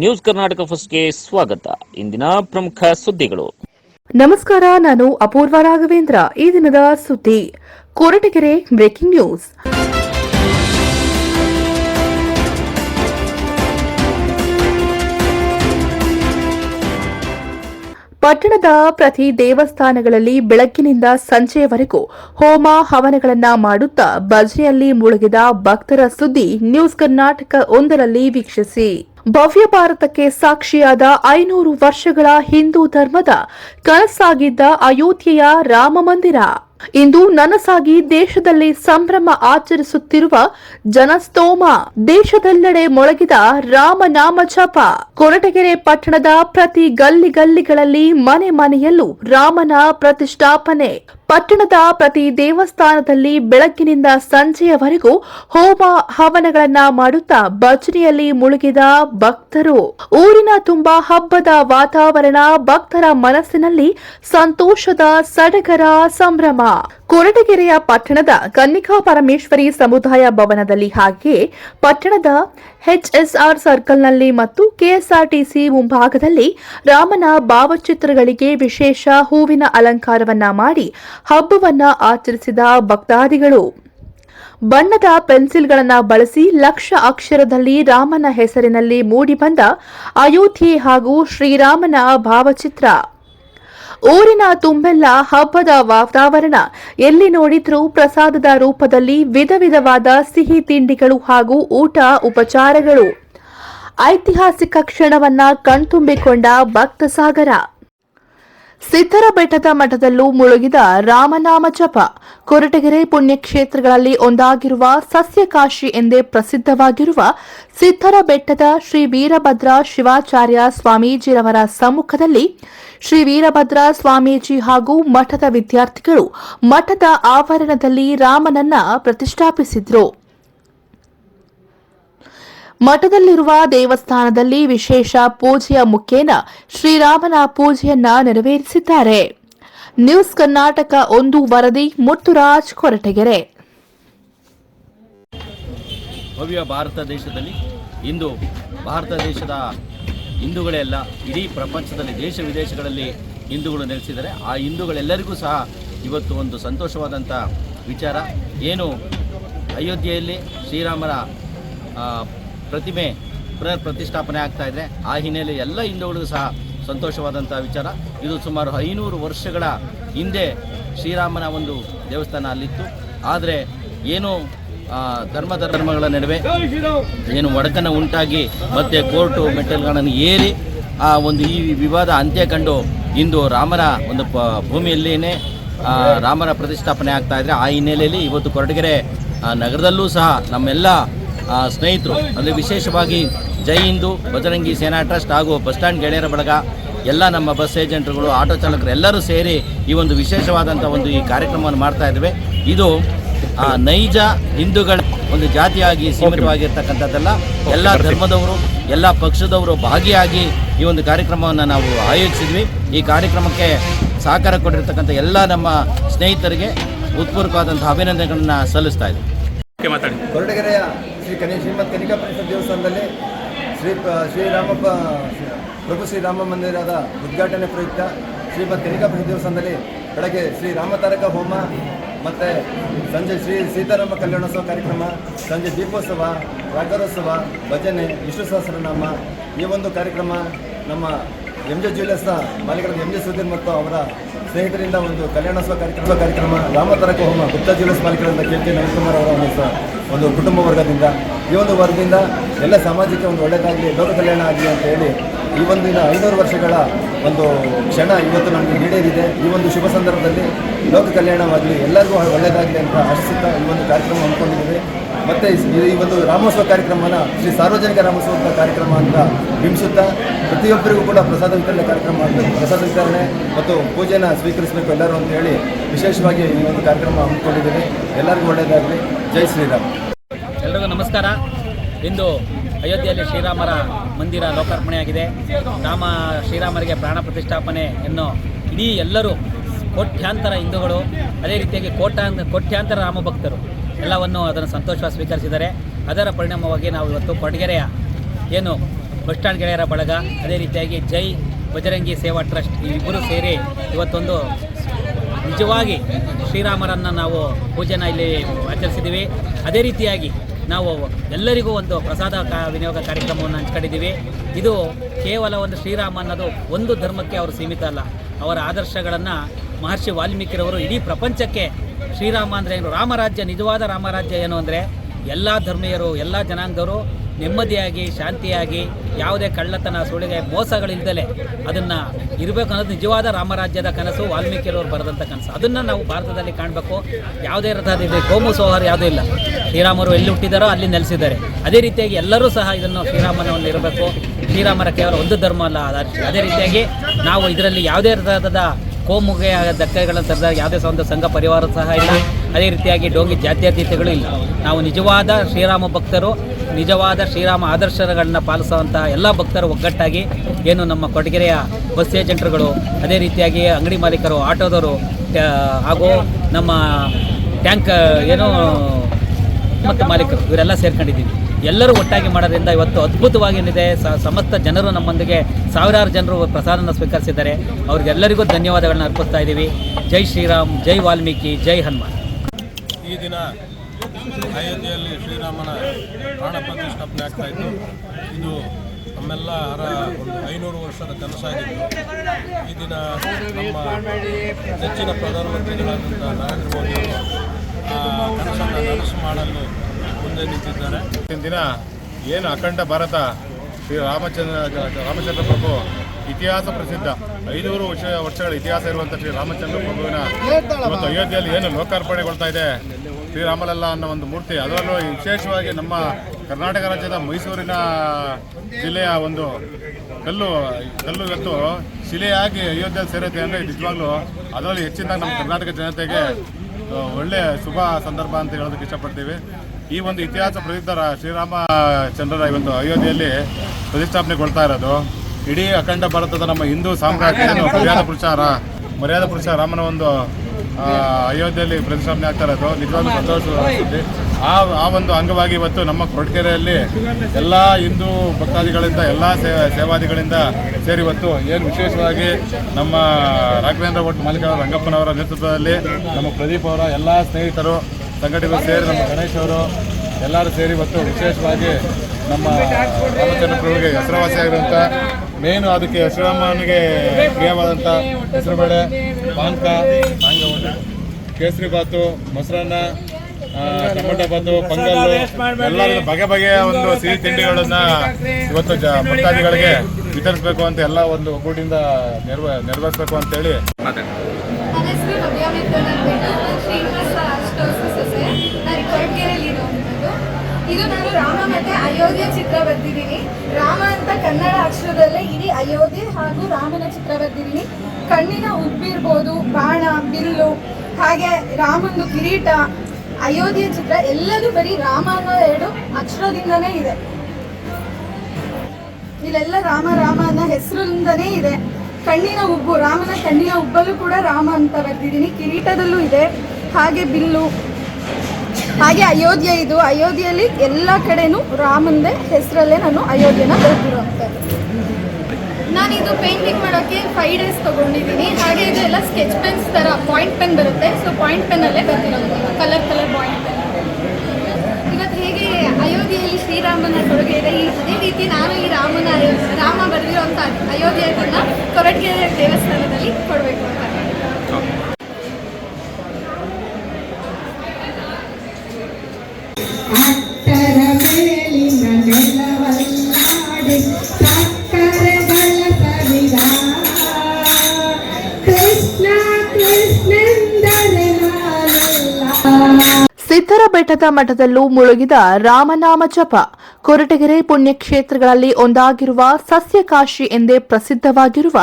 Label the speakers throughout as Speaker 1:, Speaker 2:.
Speaker 1: News Karnataka ಫಸ್ಟ್ಗೆ ಸ್ವಾಗತ. ಇಂದಿನ ಪ್ರಮುಖ ಸುದ್ದಿಗಳು.
Speaker 2: ನಮಸ್ಕಾರ, ನಾನು ಅಪೂರ್ವ ರಾಘವೇಂದ್ರ. ಈ ದಿನದ ಸುದ್ದಿ, ಕೊರಟಗೆರೆ ಬ್ರೇಕಿಂಗ್ ನ್ಯೂಸ್. ಪಟ್ಟಣದ ಪ್ರತಿ ದೇವಸ್ಥಾನಗಳಲ್ಲಿ ಬೆಳಗ್ಗಿನಿಂದ ಸಂಜೆಯವರೆಗೂ ಹೋಮ ಹವನಗಳನ್ನು ಮಾಡುತ್ತಾ ಭಜನೆಯಲ್ಲಿ ಮುಳುಗಿದ ಭಕ್ತರ ಸುದ್ದಿ ನ್ಯೂಸ್ ಕರ್ನಾಟಕ ಒಂದರಲ್ಲಿ ವೀಕ್ಷಿಸಿ. ಭವ್ಯ ಭಾರತಕ್ಕೆ ಸಾಕ್ಷಿಯಾದ ಐನೂರು ವರ್ಷಗಳ ಹಿಂದೂ ಧರ್ಮದ ಕನಸಾಗಿದ್ದ ಅಯೋಧ್ಯೆಯ ರಾಮ ಮಂದಿರ. ಇಂದು ನನಸಾಗಿ ದೇಶದಲ್ಲಿ ಸಂಭ್ರಮ ಆಚರಿಸುತ್ತಿರುವ ಜನಸ್ತೋಮ, ದೇಶದೆಲ್ಲೆಡೆ ಮೊಳಗಿದ ರಾಮನಾಮ ಜಪ. ಕೊರಟಗೆರೆ ಪಟ್ಟಣದ ಪ್ರತಿ ಗಲ್ಲಿ ಗಲ್ಲಿಗಳಲ್ಲಿ ಮನೆ ಮನೆಯಲ್ಲೂ ರಾಮನ ಪ್ರತಿಷ್ಠಾಪನೆ. ಪಟ್ಟಣದ ಪ್ರತಿ ದೇವಸ್ಥಾನದಲ್ಲಿ ಬೆಳಗ್ಗಿನಿಂದ ಸಂಜೆಯವರೆಗೂ ಹೋಮ ಹವನಗಳನ್ನ ಮಾಡುತ್ತಾ ಭಜನೆಯಲ್ಲಿ ಮುಳುಗಿದ ಭಕ್ತರು. ಊರಿನ ತುಂಬಾ ಹಬ್ಬದ ವಾತಾವರಣ ಭಕ್ತರ ಮನಸ್ಸಿನಲ್ಲಿ ಸಂತೋಷದ ಸಡಗರ ಸಂಭ್ರಮ. ಕೊರಟಗೆರೆಯ ಪಟ್ಟಣದ ಕನ್ನಿಕಾ ಪರಮೇಶ್ವರಿ ಸಮುದಾಯ ಭವನದಲ್ಲಿ ಹಾಗೆಯೇ ಪಟ್ಟಣದ ಎಚ್ಎಸ್ಆರ್ ಸರ್ಕಲ್ನಲ್ಲಿ ಮತ್ತು ಕೆಎಸ್ಆರ್ಟಿಸಿ ಮುಂಭಾಗದಲ್ಲಿ ರಾಮನ ಭಾವಚಿತ್ರಗಳಿಗೆ ವಿಶೇಷ ಹೂವಿನ ಅಲಂಕಾರವನ್ನ ಮಾಡಿ ಹಬ್ಬವನ್ನ ಆಚರಿಸಿದ ಭಕ್ತಾದಿಗಳು. ಬಣ್ಣದ ಪೆನ್ಸಿಲ್ಗಳನ್ನ ಬಳಸಿ ಲಕ್ಷ ಅಕ್ಷರದಲ್ಲಿ ರಾಮನ ಹೆಸರಿನಲ್ಲಿ ಮೂಡಿಬಂದ ಅಯೋಧ್ಯೆ ಹಾಗೂ ಶ್ರೀರಾಮನ ಭಾವಚಿತ್ರ. ಊರಿನ ತುಂಬೆಲ್ಲ ಹಬ್ಬದ ವಾತಾವರಣ. ಎಲ್ಲಿ ನೋಡಿದ್ರೂ ಪ್ರಸಾದದ ರೂಪದಲ್ಲಿ ವಿಧ ವಿಧವಾದ ಸಿಹಿ ತಿಂಡಿಗಳು ಹಾಗೂ ಊಟ ಉಪಚಾರಗಳು. ಐತಿಹಾಸಿಕ ಕ್ಷಣವನ್ನ ಕಣ್ತುಂಬಿಕೊಂಡ ಭಕ್ತ ಸಾಗರ ಸಿದ್ದರ ಬೆಟ್ಟದ ಮಠದಲ್ಲೂ ಮುಳುಗಿದ ರಾಮನಾಮ ಜಪ. ಕೊರಟಗೆರೆ ಪುಣ್ಯಕ್ಷೇತ್ರಗಳಲ್ಲಿ ಒಂದಾಗಿರುವ ಸಸ್ಯಕಾಶಿ ಎಂದೇ ಪ್ರಸಿದ್ಧವಾಗಿರುವ ಸಿದ್ದರ ಬೆಟ್ಟದ ಶ್ರೀ ವೀರಭದ್ರ ಶಿವಾಚಾರ್ಯ ಸ್ವಾಮೀಜಿರವರ ಸಮ್ಮುಖದಲ್ಲಿ ಶ್ರೀ ವೀರಭದ್ರ ಸ್ವಾಮೀಜಿ ಹಾಗೂ ಮಠದ ವಿದ್ಯಾರ್ಥಿಗಳು ಮಠದ ಆವರಣದಲ್ಲಿ ರಾಮನನ್ನ ಪ್ರತಿಷ್ಠಾಪಿಸಿದ್ರು. ಮಠದಲ್ಲಿರುವ ದೇವಸ್ಥಾನದಲ್ಲಿ ವಿಶೇಷ ಪೂಜೆಯ ಮುಖೇನ ಶ್ರೀರಾಮನ ಪೂಜೆಯನ್ನ ನೆರವೇರಿಸಿದ್ದಾರೆ. ನ್ಯೂಸ್ ಕರ್ನಾಟಕ ಒಂದು ವರದಿ, ಮುತ್ತುರಾಜ್ ಕೊರಟಗೆರೆ.
Speaker 3: ಭವ್ಯ ಭಾರತ ದೇಶದಲ್ಲಿ ಇಂದು ಭಾರತ ದೇಶದ ಹಿಂದೂಗಳೆಲ್ಲ ಇಡೀ ಪ್ರಪಂಚದಲ್ಲಿ ದೇಶ ವಿದೇಶಗಳಲ್ಲಿ ಹಿಂದೂಗಳು ನೆಲೆಸಿದ್ದಾರೆ. ಆ ಹಿಂದೂಗಳೆಲ್ಲರಿಗೂ ಸಹ ಇವತ್ತು ಒಂದು ಸಂತೋಷವಾದಂಥ ವಿಚಾರ. ಏನು ಅಯೋಧ್ಯೆಯಲ್ಲಿ ಶ್ರೀರಾಮರ ಪ್ರತಿಮೆ ಪ್ರತಿಷ್ಠಾಪನೆ ಆಗ್ತಾ ಇದೆ. ಆ ಹಿನ್ನೆಲೆ ಎಲ್ಲ ಹಿಂದೂಗಳಿಗೂ ಸಹ ಸಂತೋಷವಾದಂಥ ವಿಚಾರ. ಇದು ಸುಮಾರು ಐನೂರು ವರ್ಷಗಳ ಹಿಂದೆ ಶ್ರೀರಾಮನ ಒಂದು ದೇವಸ್ಥಾನ ಅಲ್ಲಿತ್ತು. ಆದರೆ ಏನು ಧರ್ಮ ಧರ್ಮಗಳ ನಡುವೆ ಏನು ಒಡಕನ ಉಂಟಾಗಿ ಮತ್ತೆ ಕೋರ್ಟು ಮೆಟ್ಟಲ್ಗಳನ್ನು ಏರಿ ಆ ಒಂದು ಈ ವಿವಾದ ಅಂತ್ಯ ಕಂಡು ಇಂದು ರಾಮನ ಒಂದು ಪ, ಭೂಮಿಯಲ್ಲೇನೆ ರಾಮನ ಪ್ರತಿಷ್ಠಾಪನೆ ಆಗ್ತಾ ಇದ್ರೆ ಆ ಹಿನ್ನೆಲೆಯಲ್ಲಿ ಇವತ್ತು ಕೊರಟಗೆರೆ ನಗರದಲ್ಲೂ ಸಹ ನಮ್ಮೆಲ್ಲ ಸ್ನೇಹಿತರು ಅಂದರೆ ವಿಶೇಷವಾಗಿ ಜೈ ಹಿಂದೂ ಬಜರಂಗಿ ಸೇನಾ ಟ್ರಸ್ಟ್ ಹಾಗೂ ಬಸ್ ಸ್ಟ್ಯಾಂಡ್ ಗೆಳೆಯರ ಬಳಗ ಎಲ್ಲ ನಮ್ಮ ಬಸ್ ಏಜೆಂಟ್ರುಗಳು ಆಟೋ ಚಾಲಕರು ಎಲ್ಲರೂ ಸೇರಿ ಈ ಒಂದು ವಿಶೇಷವಾದಂಥ ಒಂದು ಈ ಕಾರ್ಯಕ್ರಮವನ್ನು ಮಾಡ್ತಾ ಇದ್ದೇವೆ. ಇದು ಆ, ನೈಜ ಹಿಂದೂಗಳ ಒಂದು ಜಾತಿಯಾಗಿ ಸೀಮಿತವಾಗಿರ್ತಕ್ಕಂಥದ್ದಲ್ಲ. ಎಲ್ಲ ಧರ್ಮದವರು ಎಲ್ಲ ಪಕ್ಷದವರು ಭಾಗಿಯಾಗಿ ಈ ಒಂದು ಕಾರ್ಯಕ್ರಮವನ್ನು ನಾವು ಆಯೋಜಿಸಿದ್ವಿ. ಈ ಕಾರ್ಯಕ್ರಮಕ್ಕೆ ಸಹಕಾರ ಕೊಟ್ಟಿರ್ತಕ್ಕಂಥ ಎಲ್ಲ ನಮ್ಮ ಸ್ನೇಹಿತರಿಗೆ ಉತ್ಪೂರ್ವಕವಾದಂಥ ಅಭಿನಂದನೆಗಳನ್ನು ಸಲ್ಲಿಸ್ತಾ ಇದ್ದೀವಿ.
Speaker 4: ಕೊರಟಗೆರೆಯ ಶ್ರೀ ಕನಿ ಶ್ರೀಮತ್ ಕನಿಕಾ ಪರಿಷತ್ ದೇವಸ್ಥಾನದಲ್ಲಿ ಶ್ರೀ ಶ್ರೀರಾಮಪ್ಪ, ಪ್ರಭು ಶ್ರೀರಾಮ ಮಂದಿರದ ಉದ್ಘಾಟನೆ ಪ್ರಯುಕ್ತ ಶ್ರೀಮತ್ ಕನಿಕಾ ಪರಿಷತ್ ದೇವಸ್ಥಾನದಲ್ಲಿ ಬೆಳಗ್ಗೆ ಶ್ರೀ ರಾಮತಾರಕ ಹೋಮ, ಮತ್ತು ಸಂಜೆ ಶ್ರೀ ಸೀತಾರಾಮ ಕಲ್ಯಾಣೋತ್ಸವ ಕಾರ್ಯಕ್ರಮ, ಸಂಜೆ ದೀಪೋತ್ಸವ ರಾಗರೋತ್ಸವ ಭಜನೆ, ವಿಷ್ಣು ಸಹಸ್ರನಾಮ ಈ ಒಂದು ಕಾರ್ಯಕ್ರಮ ನಮ್ಮ ಎಂ ಜೆ ಜ್ಯುವೆಲ್ಲರ್ಸ್ನ ಮಾಲೀಕರಾದ ಎಂ ಜೆ ಸುಧೀರ್ ಮತ್ತು ಅವರ ಸ್ನೇಹಿತರಿಂದ ಒಂದು ಕಲ್ಯಾಣೋತ್ಸವ ಕಾರ್ಯಕ್ರಮ ಕಾರ್ಯಕ್ರಮ, ರಾಮತರಕ ಹೋಮ, ಗುಪ್ತಾ ಜ್ಯುವೆಲ್ಲರ್ಸ್ ಮಾಲೀಕರಿಂದ ಕೆ ಕೆ ನವೀನ್ಕುಮಾರ್ ಅವರ ಒಂದು ಒಂದು ಕುಟುಂಬ ವರ್ಗದಿಂದ ಈ ಒಂದು ವರ್ಗದಿಂದ ಎಲ್ಲ ಸಮಾಜಕ್ಕೆ ಒಂದು ಒಳ್ಳೆಯದಾಗಲಿ ಲೋಕ ಕಲ್ಯಾಣ ಆಗಲಿ ಅಂತ ಹೇಳಿ ಈ ಒಂದು ದಿನ ಐನೂರು ವರ್ಷಗಳ ಒಂದು ಕ್ಷಣ ಇವತ್ತು ನಮಗೆ ನೀಡೇರಿದೆ ಈ ಒಂದು ಶುಭ ಸಂದರ್ಭದಲ್ಲಿ ಲೋಕ ಕಲ್ಯಾಣವಾಗಲಿ ಎಲ್ಲರಿಗೂ ಒಳ್ಳೆಯದಾಗಲಿ ಅಂತ ಆಶಿಸುತ್ತಾ ಈ ಒಂದು ಕಾರ್ಯಕ್ರಮ ಹಮ್ಮಿಕೊಂಡಿದ್ದೇವೆ. ಮತ್ತು ಈ ಒಂದು ರಾಮೋತ್ಸವ ಕಾರ್ಯಕ್ರಮನ, ಶ್ರೀ ಸಾರ್ವಜನಿಕ ರಾಮೋತ್ಸವ ಕಾರ್ಯಕ್ರಮ ಅಂತ ಬಿಂಬಿಸುತ್ತಾ ಪ್ರತಿಯೊಬ್ಬರಿಗೂ ಕೂಡ ಪ್ರಸಾದ ವಿತರಣೆ ಕಾರ್ಯಕ್ರಮ ಮಾಡಬೇಕು ಪ್ರಸಾದ ವಿತರಣೆ ಮತ್ತು ಪೂಜೆನ ಸ್ವೀಕರಿಸಬೇಕು ಎಲ್ಲರೂ ಅಂತ ಹೇಳಿ ವಿಶೇಷವಾಗಿ ಈ ಒಂದು ಕಾರ್ಯಕ್ರಮ ಹಮ್ಮಿಕೊಂಡಿದ್ದೇವೆ. ಎಲ್ಲರಿಗೂ ಒಳ್ಳೆಯದಾಗಲಿ ಜೈ ಶ್ರೀರಾಮ್.
Speaker 5: ಎಲ್ರಿಗೂ ನಮಸ್ಕಾರ. ಇಂದು ಅಯೋಧ್ಯೆಯಲ್ಲಿ ಶ್ರೀರಾಮರ ಮಂದಿರ ಲೋಕಾರ್ಪಣೆಯಾಗಿದೆ. ರಾಮ ಶ್ರೀರಾಮರಿಗೆ ಪ್ರಾಣ ಪ್ರತಿಷ್ಠಾಪನೆ ಪ್ರತಿಷ್ಠಾಪನೆಯನ್ನು ಇಡೀ ಎಲ್ಲರೂ ಕೋಟ್ಯಾಂತರ ಹಿಂದೂಗಳು, ಅದೇ ರೀತಿಯಾಗಿ ಕೋಟ್ಯಾನ್ ಕೋಟ್ಯಾಂತರ ರಾಮ ಭಕ್ತರು ಎಲ್ಲವನ್ನು ಅದನ್ನು ಸಂತೋಷವಾಗಿ ಸ್ವೀಕರಿಸಿದ್ದಾರೆ. ಅದರ ಪರಿಣಾಮವಾಗಿ ನಾವು ಇವತ್ತು ಕೊಡಗೆರೆಯ ಏನು ಬಸ್ ಸ್ಟ್ಯಾಂಡ್ ಗೆಳೆಯರ ಬಳಗ, ಅದೇ ರೀತಿಯಾಗಿ ಜೈ ಬಜರಂಗಿ ಸೇವಾ ಟ್ರಸ್ಟ್ ಈ ಇಬ್ಬರು ಸೇರಿ ಇವತ್ತೊಂದು ನಿಜವಾಗಿ ಶ್ರೀರಾಮರನ್ನು ನಾವು ಪೂಜೆನ ಇಲ್ಲಿ ಆಚರಿಸಿದ್ದೀವಿ. ಅದೇ ರೀತಿಯಾಗಿ ನಾವು ಎಲ್ಲರಿಗೂ ಒಂದು ಪ್ರಸಾದ ವಿನಿಯೋಗ ಕಾರ್ಯಕ್ರಮವನ್ನು ಹಂಚ್ಕೊಂಡಿದ್ದೀವಿ. ಇದು ಕೇವಲ ಒಂದು ಶ್ರೀರಾಮ ಅನ್ನೋದು ಒಂದು ಧರ್ಮಕ್ಕೆ ಅವರು ಸೀಮಿತ ಅಲ್ಲ. ಅವರ ಆದರ್ಶಗಳನ್ನು ಮಹರ್ಷಿ ವಾಲ್ಮೀಕಿರವರು ಇಡೀ ಪ್ರಪಂಚಕ್ಕೆ ಶ್ರೀರಾಮ ಅಂದರೆ ಏನು? ರಾಮರಾಜ್ಯ, ನಿಜವಾದ ರಾಮರಾಜ್ಯ ಏನು ಅಂದರೆ, ಎಲ್ಲ ಧರ್ಮೀಯರು, ಎಲ್ಲ ಜನಾಂಗದವರು ನೆಮ್ಮದಿಯಾಗಿ, ಶಾಂತಿಯಾಗಿ, ಯಾವುದೇ ಕಳ್ಳತನ ಸುಳಿಗೆ ಮೋಸಗಳಿಲ್ದಲೆ ಅದನ್ನು ಇರಬೇಕು ಅನ್ನೋದು ನಿಜವಾದ ರಾಮರಾಜ್ಯದ ಕನಸು ವಾಲ್ಮೀಕಿಯವರು ಬರೆದಂಥ ಕನಸು. ಅದನ್ನು ನಾವು ಭಾರತದಲ್ಲಿ ಕಾಣಬೇಕು. ಯಾವುದೇ ರಥದಿದೆ ಕೋಮು ಸೌಹಾರ್ದ ಯಾವುದೂ ಇಲ್ಲ. ಶ್ರೀರಾಮರು ಎಲ್ಲಿ ಹುಟ್ಟಿದಾರೋ ಅಲ್ಲಿ ನೆಲೆಸಿದ್ದಾರೆ. ಅದೇ ರೀತಿಯಾಗಿ ಎಲ್ಲರೂ ಸಹ ಇದನ್ನು ಶ್ರೀರಾಮನವನ್ನು ಇರಬೇಕು. ಶ್ರೀರಾಮರ ಕೇವಲ ಒಂದು ಧರ್ಮ ಅಲ್ಲ, ಅದ- ರೀತಿಯಾಗಿ ನಾವು ಇದರಲ್ಲಿ ಯಾವುದೇ ತರಹದ ಕೋಮುಗೆ ಧಕ್ಕೆಗಳನ್ನು ತರದ ಯಾವುದೇ ಒಂದು ಸಂಘ ಪರಿವಾರ ಸಹ ಇಲ್ಲ. ಅದೇ ರೀತಿಯಾಗಿ ಡೋಂಗಿ ಜಾತ್ಯತೀತಗಳು ಇಲ್ಲ. ನಾವು ನಿಜವಾದ ಶ್ರೀರಾಮ ಭಕ್ತರು, ನಿಜವಾದ ಶ್ರೀರಾಮ ಆದರ್ಶಗಳನ್ನ ಪಾಲಿಸುವಂತಹ ಎಲ್ಲ ಭಕ್ತರು ಒಗ್ಗಟ್ಟಾಗಿ ಏನು ನಮ್ಮ ಕೊಡಗೆರೆಯ ಬಸ್ ಏಜೆಂಟ್ರುಗಳು, ಅದೇ ರೀತಿಯಾಗಿ ಅಂಗಡಿ ಮಾಲೀಕರು, ಆಟೋದವರು ಹಾಗೂ ನಮ್ಮ ಟ್ಯಾಂಕ್, ಏನು, ಮತ್ತು ಮಾಲೀಕರು, ಇವರೆಲ್ಲ ಸೇರ್ಕೊಂಡಿದ್ದೀವಿ. ಎಲ್ಲರೂ ಒಟ್ಟಾಗಿ ಮಾಡೋದ್ರಿಂದ ಇವತ್ತು ಅದ್ಭುತವಾಗಿ ಏನಿದೆ ಸಮಸ್ತ ಜನರು ನಮ್ಮೊಂದಿಗೆ ಸಾವಿರಾರು ಜನರು ಪ್ರಸಾದನ ಸ್ವೀಕರಿಸಿದ್ದಾರೆ. ಅವ್ರಿಗೆಲ್ಲರಿಗೂ ಧನ್ಯವಾದಗಳನ್ನ ಅರ್ಪಿಸ್ತಾ ಇದ್ದೀವಿ. ಜೈ ಶ್ರೀರಾಮ್, ಜೈ ವಾಲ್ಮೀಕಿ, ಜೈ ಹನುಮಾನ್.
Speaker 6: ಈ ದಿನ ಅಯೋಧ್ಯೆಯಲ್ಲಿ ಶ್ರೀರಾಮನ ಪ್ರಾಣ ಪ್ರತಿಷ್ಠಾಪನೆ ಆಗ್ತಾ ಇತ್ತು. ಇದು ನಮ್ಮೆಲ್ಲರ ಒಂದು ಐನೂರು ವರ್ಷದ ಕನಸಾಗಿತ್ತು. ಈ ದಿನ ನಮ್ಮ ನೆಚ್ಚಿನ ಪ್ರಧಾನಮಂತ್ರಿಗಳಾದಂಥ ನರೇಂದ್ರ ಮೋದಿ ಆ ಕನಸನ್ನು ನನಸು ಮಾಡಲು ಮುಂದೆ ನಿಂತಿದ್ದಾರೆ.
Speaker 7: ದಿನ ಏನು ಅಖಂಡ ಭಾರತ ಶ್ರೀ ರಾಮಚಂದ್ರ ರಾಮಚಂದ್ರ ಪ್ರಭು ಇತಿಹಾಸ ಪ್ರಸಿದ್ಧ. ಐನೂರು ವರ್ಷ, ವರ್ಷಗಳ ಇತಿಹಾಸ ಇರುವಂಥ ಶ್ರೀ ರಾಮಚಂದ್ರ ಪ್ರಭುವಿನ ಇವತ್ತು ಅಯೋಧ್ಯೆಯಲ್ಲಿ ಏನು ಲೋಕಾರ್ಪಣೆಗೊಳ್ತಾ ಇದೆ? ಶ್ರೀರಾಮಲಲ್ಲ ಅನ್ನೋ ಒಂದು ಮೂರ್ತಿ, ಅದರಲ್ಲೂ ವಿಶೇಷವಾಗಿ ನಮ್ಮ ಕರ್ನಾಟಕ ರಾಜ್ಯದ ಮೈಸೂರಿನ ಜಿಲ್ಲೆಯ ಒಂದು ಕಲ್ಲು ಕಲ್ಲು ಇವತ್ತು ಶಿಲೆಯಾಗಿ ಅಯೋಧ್ಯೆಯಲ್ಲಿ ಸೇರುತ್ತೆ ಅಂದರೆ ನಿಜವಾಗ್ಲೂ ಅದರಲ್ಲಿ ಹೆಚ್ಚಿನ ನಮ್ಮ ಕರ್ನಾಟಕ ಜನತೆಗೆ ಒಳ್ಳೆಯ ಶುಭ ಸಂದರ್ಭ ಅಂತ ಹೇಳೋದಕ್ಕೆ ಇಷ್ಟಪಡ್ತೀವಿ. ಈ ಒಂದು ಇತಿಹಾಸ ಪ್ರಸಿದ್ಧ ಶ್ರೀರಾಮ ಚಂದ್ರರ ಇವತ್ತು ಅಯೋಧ್ಯೆಯಲ್ಲಿ ಪ್ರತಿಷ್ಠಾಪನೆಗೊಳ್ತಾ ಇರೋದು. ಇಡೀ ಅಖಂಡ ಭಾರತದ ನಮ್ಮ ಹಿಂದೂ ಸಾಮ್ರಾಜ್ಯ ಮರ್ಯಾದ ಪುರುಷ ಮರ್ಯಾದ ಪುರುಷ ರಾಮನ ಒಂದು ಅಯೋಧ್ಯೆಯಲ್ಲಿ ಪ್ರತಿಷ್ಠಾಪನೆ ಆಗ್ತಾ ಇರೋದು. ನಿಜವಾಗ್ಲೂ ಸಂತೋಷ ಆ ಆ ಒಂದು ಅಂಗವಾಗಿ ಇವತ್ತು ನಮ್ಮ ಕೊರಟಗೆರೆಯಲ್ಲಿ ಎಲ್ಲ ಹಿಂದೂ ಭಕ್ತಾದಿಗಳಿಂದ, ಎಲ್ಲ ಸೇವಾದಿಗಳಿಂದ ಸೇರಿ ಇವತ್ತು ಏನು ವಿಶೇಷವಾಗಿ ನಮ್ಮ ರಾಘವೇಂದ್ರ ಭಟ್ ಮಾಲೀಕರ ರಂಗಪ್ಪನವರ ನೇತೃತ್ವದಲ್ಲಿ ನಮ್ಮ ಪ್ರದೀಪ್ ಅವರ ಎಲ್ಲ ಸ್ನೇಹಿತರು ಸಂಘಟನೆಗಳು ಸೇರಿ ನಮ್ಮ ಗಣೇಶ್ ಅವರು ಎಲ್ಲರೂ ಸೇರಿ ಮತ್ತು ವಿಶೇಷವಾಗಿ ನಮ್ಮ ರಾಮಚಂದ್ರ ಪ್ರಭುಗೆ ಹೆಸರುವಾಸಿಯಾಗಿರುವಂಥ ಮೇನು ಅದಕ್ಕೆ ಶ್ರೀರಾಮನಿಗೆ ಪ್ರಿಯವಾದಂಥ ಹೆಸರುಬೇಳೆ, ಪಾನಕ ಕೇಸರಿ ಬಾತು, ಮೊಸರನ್ನ ಟೊಮೆಟೊ ಬಾತು, ಪೊಂಗಲ್ಲು ಎಲ್ಲರೂ ಬಗೆ ಬಗೆಯ ಒಂದು ಸಿಹಿ ತಿಂಡಿಗಳನ್ನ ಇವತ್ತು ಜ ಭಕ್ತಾದಿಗಳಿಗೆ ವಿತರಿಸಬೇಕು ಅಂತ ಎಲ್ಲ ಒಂದು ಒಗ್ಗೂಡಿಂದ ನೆರವ, ನೆರವೇರಿಸಬೇಕು ಅಂತೇಳಿ.
Speaker 8: ಕೊರಟಗೆರೆಯಲ್ಲಿ ಇರುವಂಥದ್ದು ಇದು ನಾನು ರಾಮ ಮತ್ತೆ ಅಯೋಧ್ಯೆ ಚಿತ್ರ ಬರ್ದಿದ್ದೀನಿ. ರಾಮ ಅಂತ ಕನ್ನಡ ಅಕ್ಷರದಲ್ಲೇ ಇಡೀ ಅಯೋಧ್ಯೆ ಹಾಗೂ ರಾಮನ ಚಿತ್ರ ಬರ್ದಿದ್ದೀನಿ. ಕಣ್ಣಿನ ಉಬ್ಬಿರ್ಬೋದು, ಬಾಣ, ಬಿಲ್ಲು, ಹಾಗೆ ರಾಮಂದು ಕಿರೀಟ, ಅಯೋಧ್ಯೆ ಚಿತ್ರ, ಎಲ್ಲದೂ ಬರೀ ರಾಮ ಅನ್ನೋ ಎರಡು ಅಕ್ಷರದಿಂದನೇ ಇದೆ. ಇಲ್ಲೆಲ್ಲ ರಾಮ ರಾಮ ಅನ್ನೋ ಹೆಸರಿಂದನೇ ಇದೆ. ಕಣ್ಣಿನ ಉಬ್ಬು, ರಾಮನ ಕಣ್ಣಿನ ಉಬ್ಬಲ್ಲೂ ಕೂಡ ರಾಮ ಅಂತ ಬರ್ದಿದ್ದೀನಿ. ಕಿರೀಟದಲ್ಲೂ ಇದೆ. ಹಾಗೆ ಬಿಲ್ಲು ಹಾಗೆ ಅಯೋಧ್ಯೆ ಇದು. ಅಯೋಧ್ಯೆಯಲ್ಲಿ ಎಲ್ಲ ಕಡೆನೂ ರಾಮಂದೇ ಹೆಸರಲ್ಲೇ ನಾನು ಅಯೋಧ್ಯೆನ ನಾನು ಇದು ಪೇಂಟಿಂಗ್ ಮಾಡೋಕ್ಕೆ ಫೈವ್ ಡೇಸ್ ತೊಗೊಂಡಿದ್ದೀನಿ. ಹಾಗೆ ಇದೆಲ್ಲ ಸ್ಕೆಚ್ ಪೆನ್ಸ್ ಥರ ಪಾಯಿಂಟ್ ಪೆನ್ ಬರುತ್ತೆ. ಸೊ ಪಾಯಿಂಟ್ ಪೆನ್ನಲ್ಲೇ ಬರ್ತಿರೋದು. ಕಲರ್ ಕಲರ್ ಪಾಯಿಂಟ್ ಪೆನ್ ಇವತ್ತು ಹೇಗೆ ಅಯೋಧ್ಯೆಯಲ್ಲಿ ಶ್ರೀರಾಮನ ಕೊಡುಗೆ ಇದೆ? ಅದೇ ರೀತಿ ನಾನು ಈ ರಾಮನ ರಾಮ ಬರೆದಿರುವಂಥ ಅಯೋಧ್ಯೆಯನ್ನ ಕೊರಟಗೆರೆ ದೇವಸ್ಥಾನದಲ್ಲಿ ಕೊಡಬೇಕು ಅಂತ.
Speaker 2: ಬೆಟ್ಟದ ಮಠದಲ್ಲೂ ಮುಳುಗಿದ ರಾಮನಾಮ ಜಪ. ಕೊರಟಗೆರೆ ಪುಣ್ಯಕ್ಷೇತ್ರಗಳಲ್ಲಿ ಒಂದಾಗಿರುವ ಸಸ್ಯಕಾಶಿ ಎಂದೇ ಪ್ರಸಿದ್ಧವಾಗಿರುವ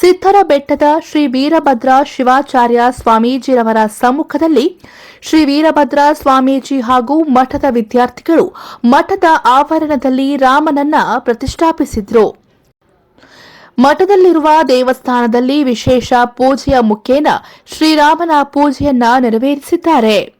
Speaker 2: ಸಿದ್ಧರ ಬೆಟ್ಟದ ಶ್ರೀ ವೀರಭದ್ರ ಶಿವಾಚಾರ್ಯ ಸ್ವಾಮೀಜಿರವರ ಸಮ್ಮುಖದಲ್ಲಿ ಶ್ರೀ ವೀರಭದ್ರ ಸ್ವಾಮೀಜಿ ಹಾಗೂ ಮಠದ ವಿದ್ಯಾರ್ಥಿಗಳು ಮಠದ ಆವರಣದಲ್ಲಿ ರಾಮನನ್ನ ಪ್ರತಿಷ್ಠಾಪಿಸಿದ್ರು. ಮಠದಲ್ಲಿರುವ ದೇವಸ್ಥಾನದಲ್ಲಿ ವಿಶೇಷ ಪೂಜೆಯ ಮುಖೇನ ಶ್ರೀರಾಮನ ಪೂಜೆಯನ್ನ ನೆರವೇರಿಸಿದ್ದಾರೆ.